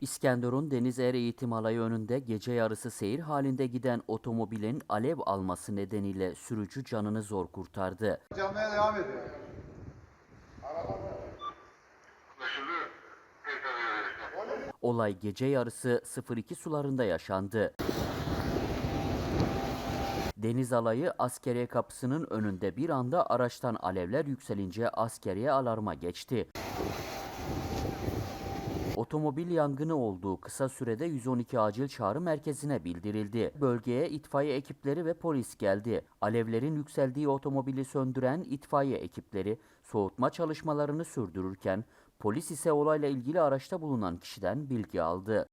İskenderun Deniz Er Eğitim Alayı önünde gece yarısı seyir halinde giden otomobilin alev alması nedeniyle sürücü canını zor kurtardı. Canmaya devam ediyor. Olay gece yarısı 02 sularında yaşandı. Deniz alayı askeriye kapısının önünde bir anda araçtan alevler yükselince askeriye alarma geçti. Otomobil yangını olduğu kısa sürede 112 acil çağrı merkezine bildirildi. Bölgeye itfaiye ekipleri ve polis geldi. Alevlerin yükseldiği otomobili söndüren itfaiye ekipleri soğutma çalışmalarını sürdürürken polis ise olayla ilgili araçta bulunan kişiden bilgi aldı.